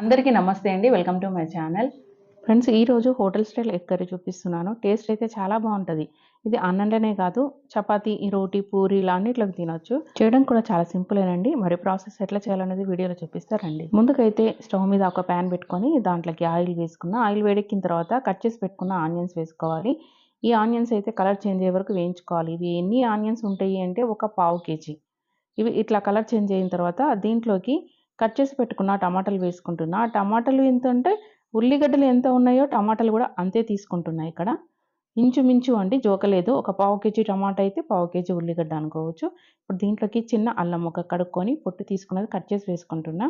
అందరికీ నమస్తే అండి. Welcome to my channel. Friends ఈరోజు హోటల్ స్టైల్ ఎగ్ కర్రీ చూపిస్తున్నాను. టేస్ట్ అయితే చాలా బాగుంటుంది. ఇది అన్నంలోనే కాదు చపాతీ రోటీ పూరి ఇలా అన్నిట్లోకి తినొచ్చు. చేయడం కూడా చాలా సింపులేనండి మరి ప్రాసెస్ ఎట్లా చేయాలనేది వీడియోలో చూపిస్తారండి ముందుకైతే స్టవ్ మీద ఒక ప్యాన్ పెట్టుకొని దాంట్లోకి ఆయిల్ వేసుకున్న ఆయిల్ వేడెక్కిన తర్వాత కట్ చేసి పెట్టుకున్న ఆనియన్స్ వేసుకోవాలి. ఈ ఆనియన్స్ అయితే కలర్ చేంజ్ అయ్యే వరకు వేయించుకోవాలి. ఇవి ఎన్ని ఆనియన్స్ ఉంటాయి అంటే ఒక పావు కేజీ. ఇవి ఇట్లా కలర్ చేంజ్ అయిన తర్వాత దీంట్లోకి కట్ చేసి పెట్టుకున్న టమాటాలు వేసుకుంటున్నా. ఆ టమాటాలు ఎంత అంటే ఉల్లిగడ్డలు ఎంత ఉన్నాయో టమాటాలు కూడా అంతే తీసుకుంటున్నాయి ఇక్కడ. ఇంచుమించు అండి జోకలేదు. ఒక పావు కేజీ టమాటా అయితే పావు కేజీ ఉల్లిగడ్డ అనుకోవచ్చు. ఇప్పుడు దీంట్లోకి చిన్న అల్లం ఒక కడుక్కొని పొట్టు తీసుకున్నది కట్ చేసి వేసుకుంటున్నా.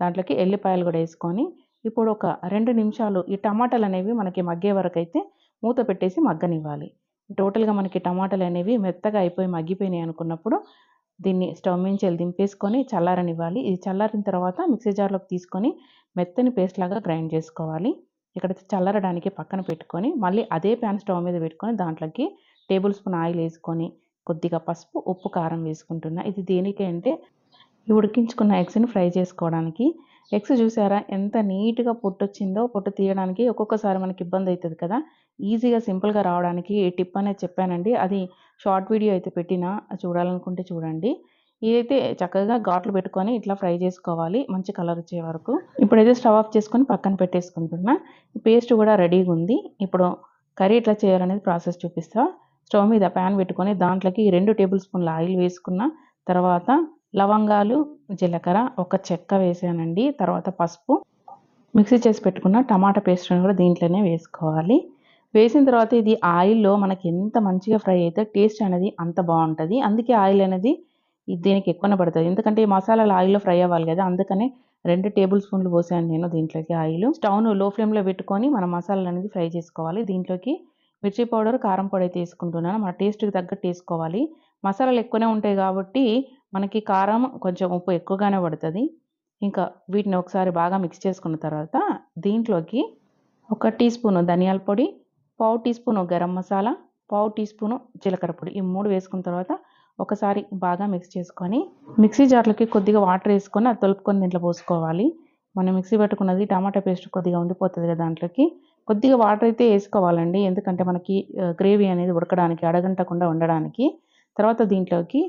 దాంట్లోకి ఎల్లిపాయలు కూడా వేసుకొని ఇప్పుడు ఒక రెండు నిమిషాలు ఈ టమాటాలు అనేవి మనకి మగ్గే వరకు అయితే మూత పెట్టేసి మగ్గనివ్వాలి. టోటల్గా మనకి టమాటాలు అనేవి మెత్తగా అయిపోయి మగ్గిపోయినాయి అనుకున్నప్పుడు దీన్ని స్టవ్ నుంచి వెళ్ళి దింపేసుకొని చల్లారనివ్వాలి. ఇది చల్లారిన తర్వాత మిక్సీ జార్లోకి తీసుకొని మెత్తని పేస్ట్ లాగా గ్రైండ్ చేసుకోవాలి. ఇక్కడ చల్లారడానికి పక్కన పెట్టుకొని మళ్ళీ అదే ప్యాన్ స్టవ్ మీద పెట్టుకొని దాంట్లోకి టేబుల్ స్పూన్ ఆయిల్ వేసుకొని కొద్దిగా పసుపు ఉప్పు కారం వేసుకుంటున్నా. ఇది దేనికి అంటే ఈ ఉడికించుకున్న ఎగ్స్ని ఫ్రై చేసుకోవడానికి. ఎగ్స్ చూసారా ఎంత నీట్గా పొట్టు వచ్చిందో పొట్టు తీయడానికి ఒక్కొక్కసారి మనకి ఇబ్బంది అవుతుంది కదా. ఈజీగా సింపుల్గా రావడానికి టిప్ అనేది చెప్పానండి. అది షార్ట్ వీడియో అయితే పెట్టినా చూడాలనుకుంటే చూడండి. ఇదైతే చక్కగా ఘాట్లు పెట్టుకొని ఇట్లా ఫ్రై చేసుకోవాలి. మంచి కలర్ వచ్చే వరకు. ఇప్పుడైతే స్టవ్ ఆఫ్ చేసుకొని పక్కన పెట్టేసుకుంటున్నా. పేస్ట్ కూడా రెడీగా ఉంది. ఇప్పుడు కర్రీ ఇట్లా చేయాలనేది ప్రాసెస్ చూపిస్తా. స్టవ్ మీద ప్యాన్ పెట్టుకొని దాంట్లోకి రెండు టేబుల్ స్పూన్ల ఆయిల్ వేసుకున్న తర్వాత లవంగాలు జీలకర్ర ఒక చెక్క వేసానండి. తర్వాత పసుపు. మిక్సీ చేసి పెట్టుకున్న టమాటా పేస్ట్ని కూడా దీంట్లోనే వేసుకోవాలి. వేసిన తర్వాత ఇది ఆయిల్లో మనకి ఎంత మంచిగా ఫ్రై అయితే టేస్ట్ అనేది అంత బాగుంటుంది. అందుకే ఆయిల్ అనేది దీనికి ఎక్కువనే పడుతుంది. ఎందుకంటే ఈ మసాలాలు ఆయిల్లో ఫ్రై అవ్వాలి కదా అందుకనే రెండు టేబుల్ స్పూన్లు పోసాను నేను దీంట్లోకి ఆయిల్. స్టవ్ను లో ఫ్లేమ్లో పెట్టుకొని మన మసాలాలు అనేది ఫ్రై చేసుకోవాలి. దీంట్లోకి మిర్చి పౌడర్ కారం పొడి అయితే వేసుకుంటున్నాను. మన టేస్ట్కి తగ్గట్టు వేసుకోవాలి. మసాలాలు ఎక్కువనే ఉంటాయి కాబట్టి మనకి కారం కొంచెం ఉప్పు ఎక్కువగానే పడుతుంది. ఇంకా వీటిని ఒకసారి బాగా మిక్స్ చేసుకున్న తర్వాత దీంట్లోకి ఒక టీ స్పూను ధనియాల పొడి పావు టీ స్పూను గరం మసాలా పావు టీ స్పూను జీలకర్ర పొడి. ఈ మూడు వేసుకున్న తర్వాత ఒకసారి బాగా మిక్స్ చేసుకొని మిక్సీ జార్లకి కొద్దిగా వాటర్ వేసుకొని అది తొలుపుకొని దీంట్లో పోసుకోవాలి. మనం మిక్సీ పెట్టుకున్నది టమాటా పేస్ట్ కొద్దిగా ఉండిపోతుంది కదా దాంట్లోకి. కొద్దిగా వాటర్ అయితే వేసుకోవాలండి. ఎందుకంటే మనకి గ్రేవీ అనేది ఉడకడానికి అడగంటకుండా ఉండడానికి. తర్వాత దీంట్లోకి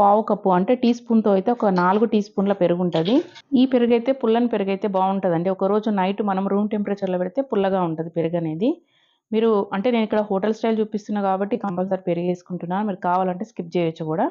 పావు కప్పు అంటే టీ స్పూన్తో అయితే ఒక నాలుగు టీ స్పూన్ల పెరుగు ఉంటుంది. ఈ పెరుగు అయితే పుల్లని పెరుగు అయితే బాగుంటుందండి. ఒక రోజు నైట్ మనం రూమ్ టెంపరేచర్లో పెడితే పుల్లగా ఉంటుంది పెరుగు అనేది. మీరు అంటే నేను ఇక్కడ హోటల్ స్టైల్ చూపిస్తున్నా కాబట్టి కంపల్సరీ పెరిగి వేసుకుంటున్నాను మీరు కావాలంటే స్కిప్ చేయొచ్చు కూడా.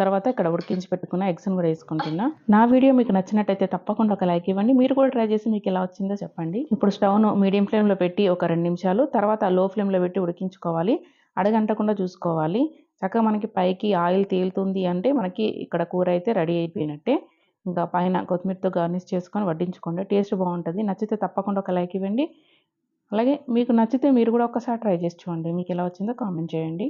తర్వాత ఇక్కడ ఉడికించి పెట్టుకున్న ఎగ్స్ని కూడా వేసుకుంటున్నా. నా వీడియో మీకు నచ్చినట్టయితే తప్పకుండా ఒక లైక్ ఇవ్వండి. మీరు కూడా ట్రై చేసి మీకు ఎలా వచ్చిందో చెప్పండి. ఇప్పుడు స్టవ్ను మీడియం ఫ్లేమ్లో పెట్టి ఒక రెండు నిమిషాలు తర్వాత లో ఫ్లేమ్లో పెట్టి ఉడికించుకోవాలి. అడగంటకుండా చూసుకోవాలి. చక్కగా మనకి పైకి ఆయిల్ తేలుతుంది అంటే మనకి ఇక్కడ కూర అయితే రెడీ అయిపోయినట్టే. ఇంకా పైన కొత్తిమీరతో గార్నిష్ చేసుకొని వడ్డించుకోండి. టేస్ట్ బాగుంటుంది. నచ్చితే తప్పకుండా ఒక లైక్ ఇవ్వండి. అలాగే మీకు నచ్చితే మీరు కూడా ఒకసారి ట్రై చేసి చూడండి. మీకు ఎలా వచ్చిందో కామెంట్ చేయండి.